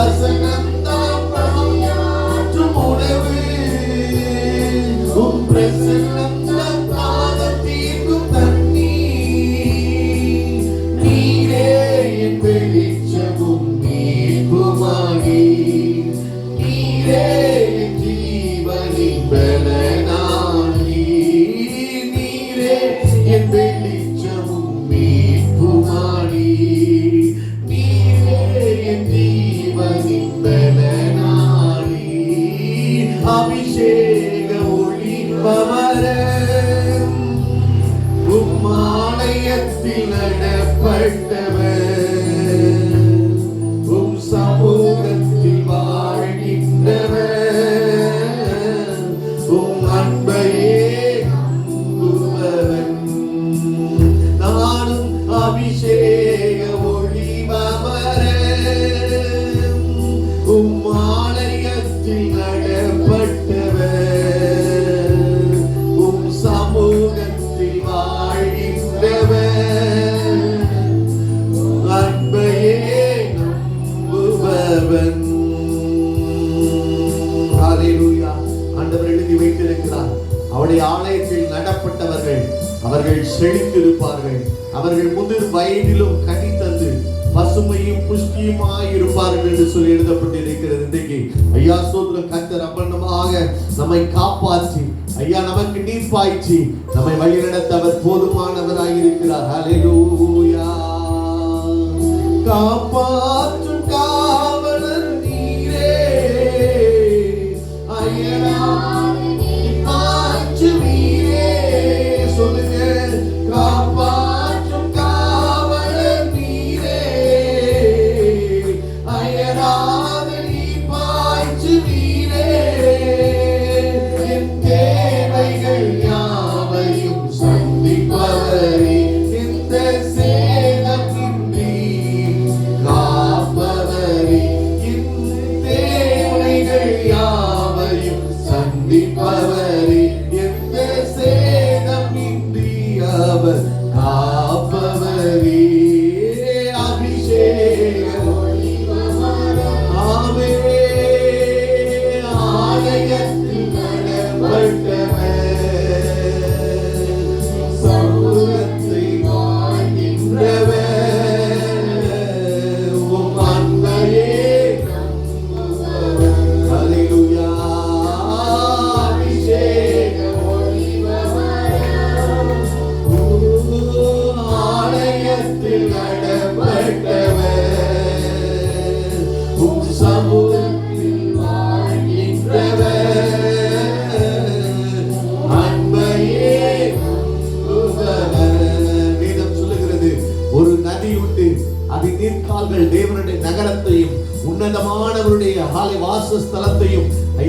person உம்மாலயத்தில் ஆண்டவர் எழுதி வைத்திருக்கிறார். அவருடைய ஆலயத்தில் நடப்பட்டவர்கள் அவர்கள் செழித்திருப்பார்கள். அவர்கள் முதிர் வயதிலும் கனி தந்து பசுமையும் புஷ்டியுமாய் இருப்பார்கள் என்று சொல்லி எழுதப்பட்டிருக்கிறது. இன்றைக்கு ஐயா சோதர கத்தர் அப்பன்னமாக நம்மை காப்பாற்றி ஐயா நமக்கு நீர் பாய்ச்சி நம்மை வழிநடத்த அவர் போதுமானவராய் இருக்கிறார் காப்பாற்று 주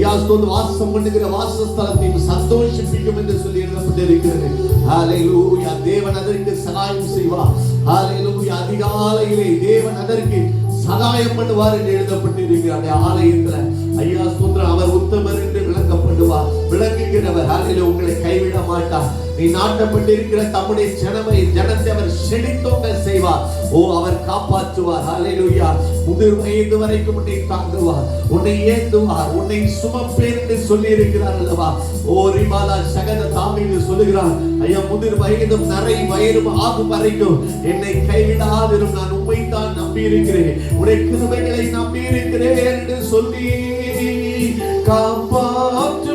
ஐயா ஸ்தோத்திர வாசம் பண்ணுகிற வாசஸ்தலத்தையும் சந்தோஷிப்பிக்கும் என்று சொல்லி எழுதப்பட்டிருக்கிறது. ஹalleluya தேவன் அதற்கு சகாயம் செய்வார். ஹalleluya அதிகாலையிலே தேவன் அதற்கு சகாயம் பண்ணுவார் என்று எழுதப்பட்டிருக்கிறார் அந்த ஆலயத்துல. ஐயா ஸ்தோத்திரம். அவர் உத்தமர் என்று விளங்குகிறவர் அதில் உங்களை கைவிட மாட்டார். நீ நாட்டப்பட்டிருக்கிற தம்முடைய ஜனமை ஜனத்தை அவர் செழித்தோங்க செய்வார். ஓ அவர் காப்பாற்றுவார். ஹalleluya முதிர் வயது வரைக்கும் உன்னை தாங்குவார். உன்னை ஏந்துவார். உன்னை சுமப்பேர் என்று சொல்லி இருக்கிறார் அல்லவா? ஓ ரிமாலா சகத தாமின்னு சொல்லுகிறார் ஐயா முதிர் வயதும் நிறை வயதும் ஆகும் வரைக்கும் என்னை கைவிடாதிரும். நான் உண்மை தான் நம்பி இருக்கிறேன் உடைய கிருமைகளை நம்பி இருக்கிறேன் என்று சொல்லி காப்பாற்று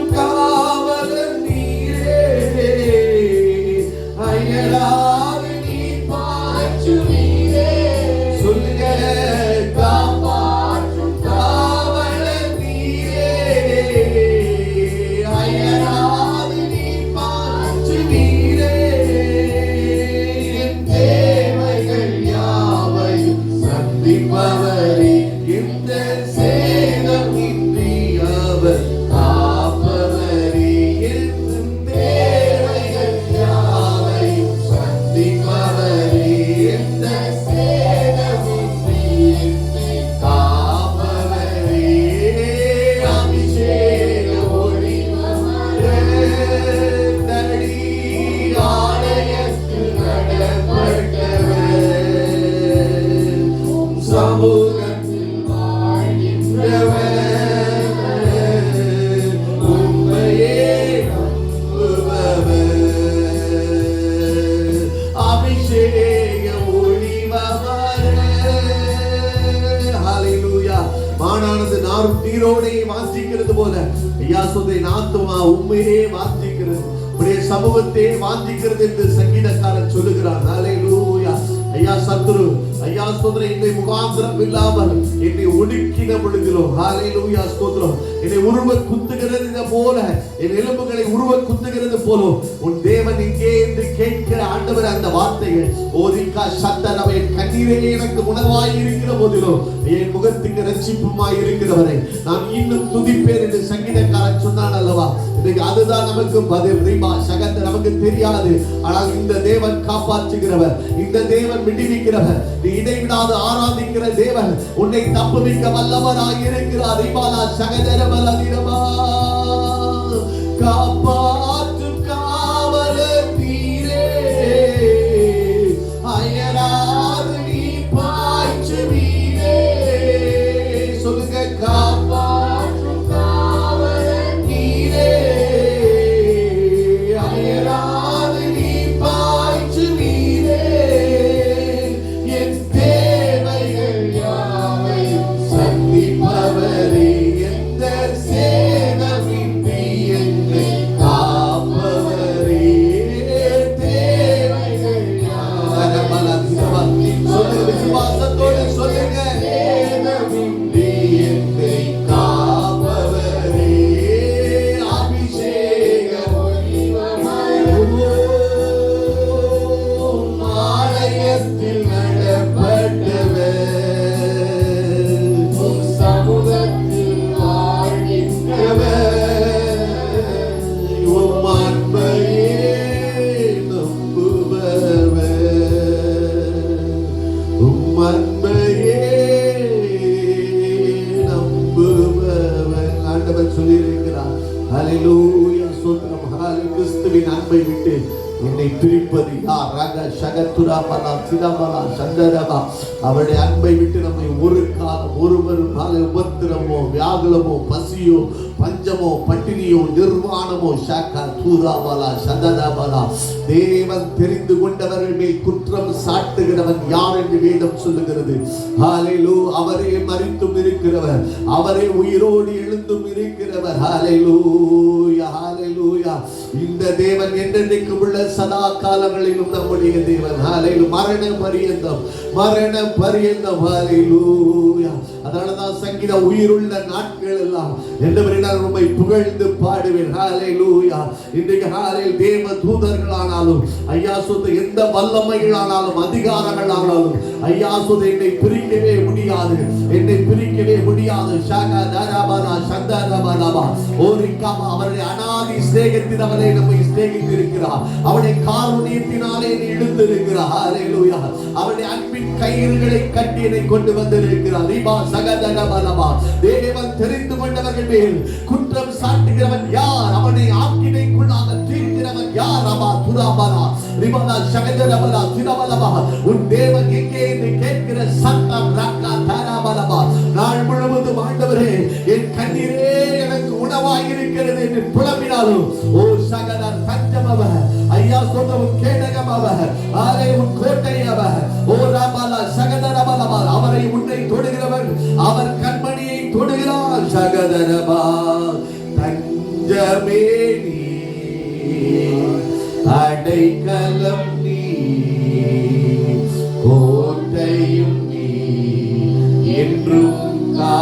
வாஞ்சிக்கிறது போல. ஐயா சொல்றேன் ஆத்துமா உண்மையே வாஞ்சிக்கிறது உடைய சமூகத்தையே வாஞ்சிக்கிறது என்று சங்கீதக்காரன் சொல்லுகிறான். அலையிலூ ஐயா சத்துரு ஐயா ஸ்தோத்திரம் என்னை முகாந்திரம் இல்லாமல் என்னை ஒடுக்கின பொழுதிலும் ஹalleluya ஸ்தோத்திரம். என்னை உருவ குத்துகிறது போல என் எலும்புகளை உருவ குத்துகிறது போலோ உன் தேவன் இங்கே என்று கேட்கிற ஆண்டவர் அந்த வார்த்தைகள் ஓதிக்கா சத்தனவை என் கண்ணீரையே எனக்கு உணவாய் இருக்கிற போதிலோ என் முகத்துக்கு ரட்சிப்புமாய் இருக்கிறவரை நான் இன்னும் துதிப்பேன் என்று சங்கீதக்காரன் சொன்னான் அல்லவா? இன்னைக்கு அதுதான் நமக்கு பதில். ரீமா சகத்தை நமக்கு தெரியாது. ஆனால் இந்த தேவன் காப்பாற்றுகிறவர். இந்த தேவன் விடுவிக்கிறவர் நீ இடைவிடாது ஆராதிக்கிற தேவன் உன்னை தப்புவிக்க வல்லவராய் இருக்கிறார். ரீமாலா சகதரவல காப்பா. ஹalleluya. ஸ்தோத்திரம் ஹalleluya கிறிஸ்துவின் அன்பை விட்டு என்னை பிரிப்பது யார்? ரக சகத்துராபலா சிதபலா சந்தரபா அவருடைய அன்பை விட்டு நம்மை ஒரு காலம் ஒருவர் கால உபத்திரமோ வியாகுலமோ பசியோ பஞ்சமோ பட்டினியோ நிர்வாணமோ ஷாக்கா தூராபலா சந்தரபலா தேவன் தெரிந்து கொண்டவர்கள் மேல் குற்றம் சாட்டுகிறவன் யார் என்று வேதம் சொல்லுகிறது. ஹalleluya அவரே மறித்தும் இருக்கிறவர். அவரே உயிரோடு எழுந்தும் இருக்கிறவர். ஹalleluya இந்த தேவன் என்றென்றைக்கு உள்ள சதா காலங்களிலும் நம்முடைய தேவன். ஹalleluya மரண பரியந்தம் மரண பரியந்தம். ஹalleluya அதனாலதான் சங்கீத உயிருள்ள நாட்கள் எல்லாம். என்று நான் உண்மை புகழ்ந்து பாடுவேன். ஹாலே லூயா இன்றைக்கு ஹalleluya தேவ தூதர்களானாலும் ஐயா சொந்த எந்த வல்லமைகளானாலும் அதிகாரங்களானாலும் ஐயா சொந்த என்னை பிரிக்கவே முடியாது. என்னை பிரிக்கவே முடியாது. ஷாகா தாராபாரா சந்தாராபாராபா. ஓரிக்காமா அவருடைய அனாதி சிநேகத்தினவரை நம்மை சிநேகித்திருக்கிறார். அவருடைய காருண்யத்தினாலே நீ ஹாலே லூயா அவருடைய அன்பின் கயிறுகளை கட்டி என்னை கொண்டு வந்திருக்கிறார். ரீபா சகதரபலபா தேவன் தெரிந்து கொண்டவர்கள் மேல் குற்றம் சாட்டுகிறவன் யார்? அவனை ஆக்கினைக்குள்ளாக தீர்க்கிறவன் யார்? அவா துராபரா ரிபலா சகதரபலா திரபலபா உன் தேவன் எங்கே என்று கேட்கிற சத்தம் ரக்கா தாராபலபா நாள் முழுவதும் ஆண்டவரே என் கண்ணீரே எனக்கு உணவாக இருக்கிறது என்று புலம்பினாலும் ஓ சகதர் தஞ்சமவ ஐயா சொந்தம் கேடகமவ ஆரை உன் கோட்டையவ ஓ ராபாலா சகதரபலபா அவரை உன்னை தொடுகிறவன் அவர் கண் தொடுகிறார் சகதரபா தஞ்சமே நீ அடைக்கலம் நீ கோட்டையும் நீ என்றும் கா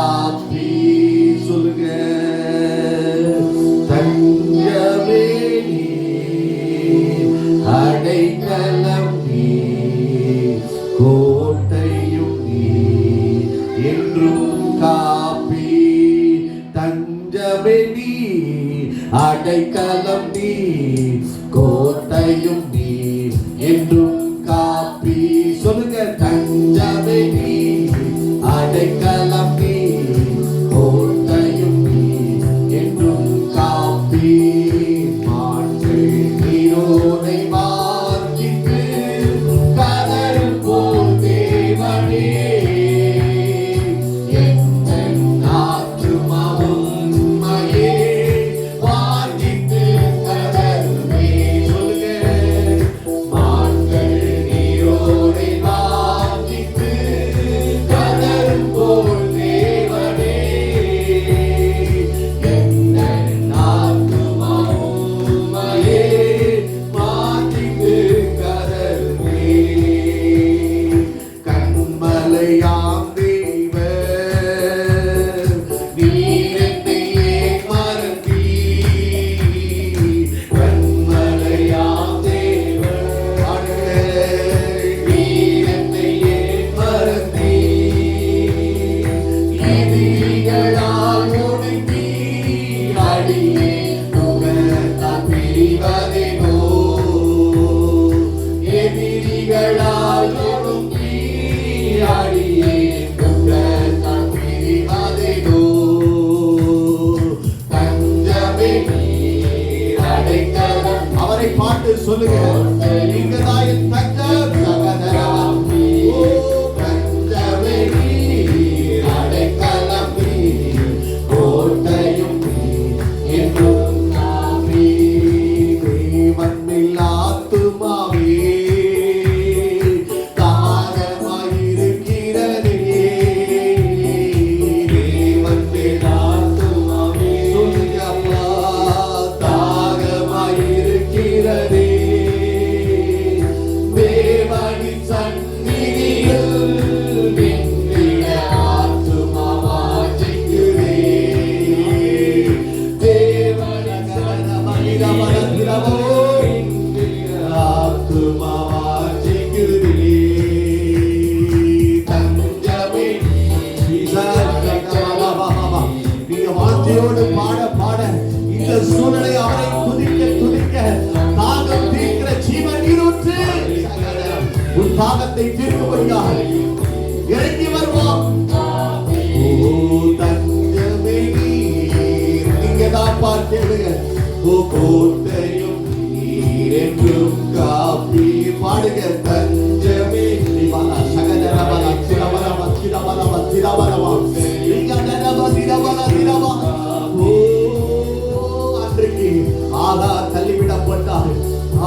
ஆகா தள்ளிவிடப்பட்டார்.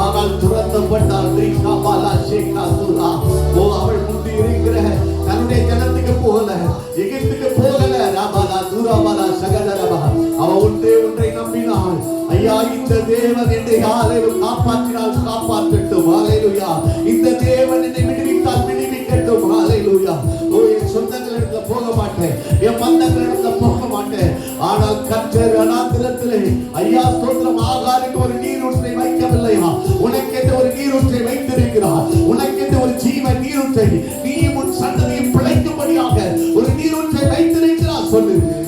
ஆனால் துரத்தப்பட்டார். ரீஷாபாலா ஷேகா சுல்லா ஓ அவள் முந்தி இருக்கிற தன்னுடைய ஜனத்துக்கு போகல எகிப்துக்கு போகல. ராபாலா தூராபாலா சகதரபா அவ ஒன்றே ஒன்றை நம்பினாள். ஐயா இந்த தேவன் என்னை யாரையும் காப்பாற்றினால் வைத்திருக்கிறார்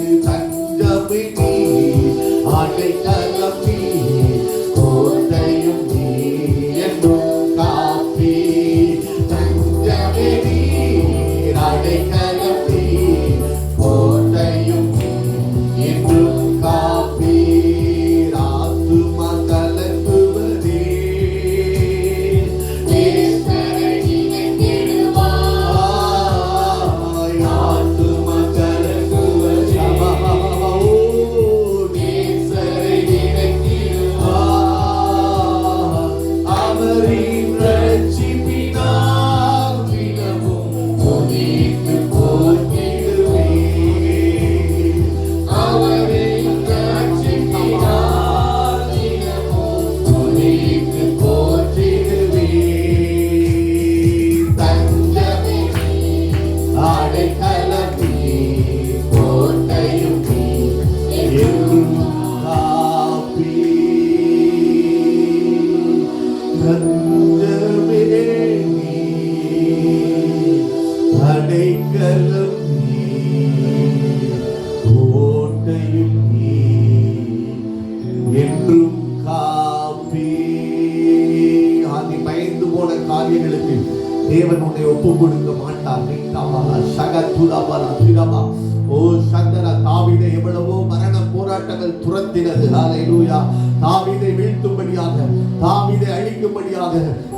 காரியங்களுக்கு தேவன் உன்னை ஒப்பு கொடுக்க மாட்டார் நீட்டாவாலா சகத்துலாவாலா திரவா ஓ சங்கர தாவிதை எவ்வளவோ மரண போராட்டங்கள் துரத்தினது. ஹalleluya. தாவீதை வீழ்த்தும்படியாக தாவிதை அழிக்கும்படியாக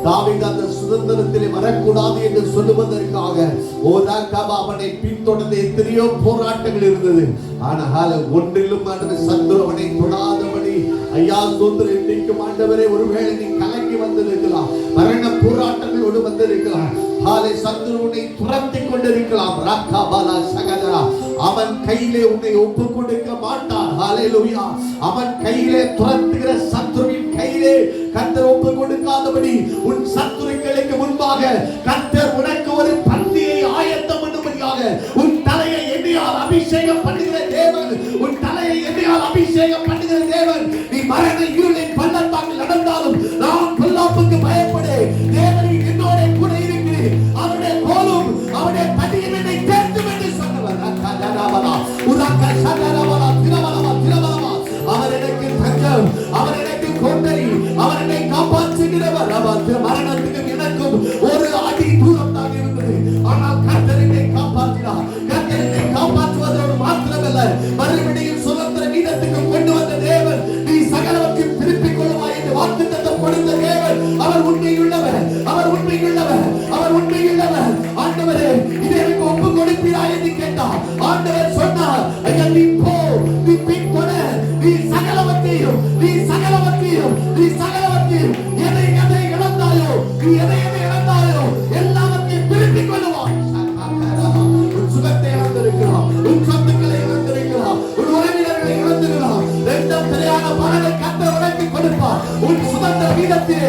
தாவித அந்த சுதந்திரத்திலே வரக்கூடாது என்று சொல்லுவதற்காக ஓ ராக்காபா அவனை பின்தொடர்ந்து எத்தனையோ போராட்டங்கள் இருந்தது. ஆனால் ஒன்றிலும் அந்த சத்துரு தொடாதபடி ஐயா சுதந்திரம் இன்றைக்கும் ஆண்டவரே ஒருவேளை நீ கலங்கி வந்திருக்கலாம் மரண போராட்டங்களோடு வந்திருக்கலாம். ஹாலே சத்துரு உன்னை துரத்தி கொண்டிருக்கலாம். ராக்காபாலா சகதரா. அவன் கையிலே உன்னை ஒப்பு கொடுக்க மாட்டான். ஹalleluya. அவன் கையிலே துரத்துகிற சத்துருவின் கையிலே கத்தர் ஒப்பு கொடுக்காதபடி உன் சத்துருக்களுக்கு முன்பாக கத்தர் உனக்கு ஒரு பந்தியை ஆயத்தம் பண்ணும்படியாக உன் தலையை எண்ணெயால் அபிஷேகம் பண்ணுகிற தேவன். உன் தலையை எண்ணெயால் அபிஷேகம் பண்ணுகிற தேவன். நீ மரண இருளின் பள்ளத்தாக்கில் நடந்தாலும் நான் பொல்லாப்புக்கு பயப்படு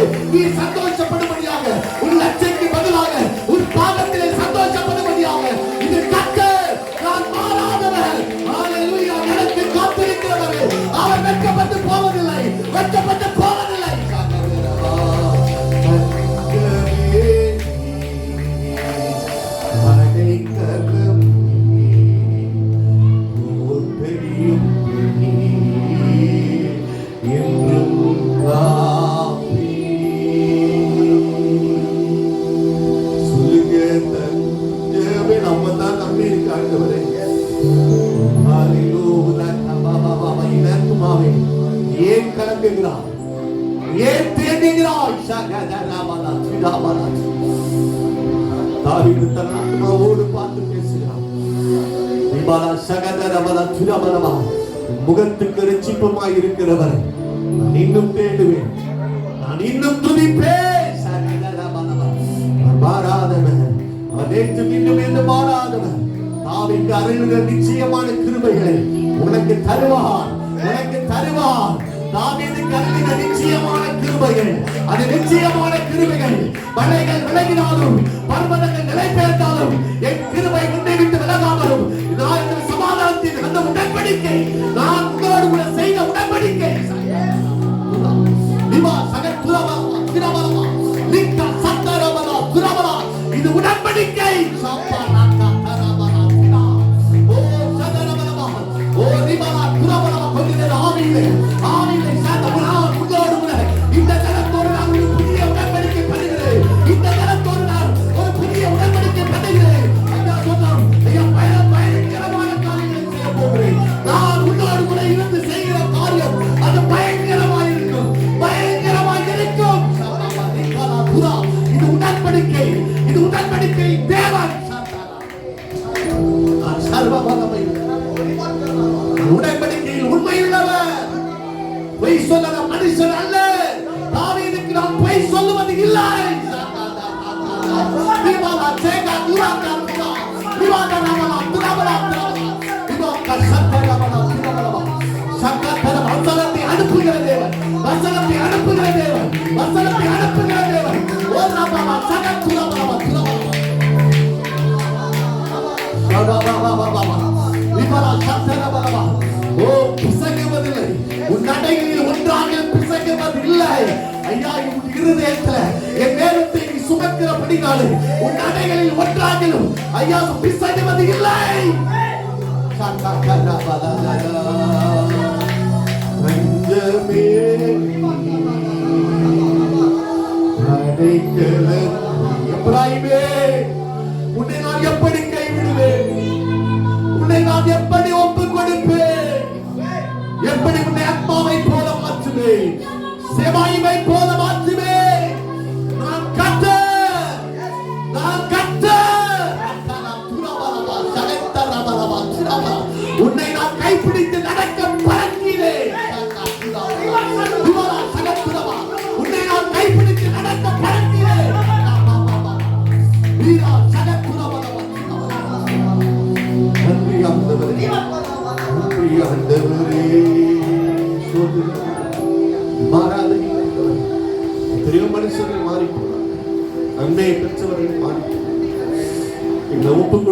வீதத்திலே நீ நம்பி இருக்காண்டவரே ஏன் கலங்குகிறார் ஏன் தேடுகிறாய் சகதரபல தன் ஆத்மாவோடு பார்த்து பேசுகிறான் விபால சகதரபல சிதாபலவா முகத்துக்கு ரட்சிப்புமாய் இருக்கிறவர் நான் இன்னும் தேடுவேன். நான் இன்னும் துதிப்பேன். சகதரபலவா மாறாதவன். நேற்று மீண்டும் என்று மாறாதவன். ஆவிக்கு அருளுகிற நிச்சயமான கிருபைகளை உனக்கு தருவார் உனக்கு தருவார். தாவீதுக்கு அருளின நிச்சயமான கிருபைகள் அது நிச்சயமான கிருபைகள். மலைகள் விலகினாலும் பர்வதங்கள் நிலை பெயர்ந்தாலும் என் கிருபை உன்னை விட்டு விலகாமலும் நான் இந்த சமாதானத்தின் அந்த உடன்படிக்கை ஓ பிசகுவதில்லை உன் நடைகளில் ஒன்றாக பிசகுவதில்லை ஐயா உன் இருதயத்துல என் நேரத்தை நீ சுமக்கிறபடினாலே உன் நடைகளில் ஒன்றாகிலும் ஐயா பிசகுவது இல்லை நெஞ்சமே அடைக்கலம் எப்ராயிமே உன்னை நான் எப்படி கைவிடுவேன் உன்னை நான் எப்படி ஒப்புக் கொடுப்பேன் எப்படி உன்னை அம்மாவை போல மாற்றுவேன்? செவாயுவை போல மாற்று não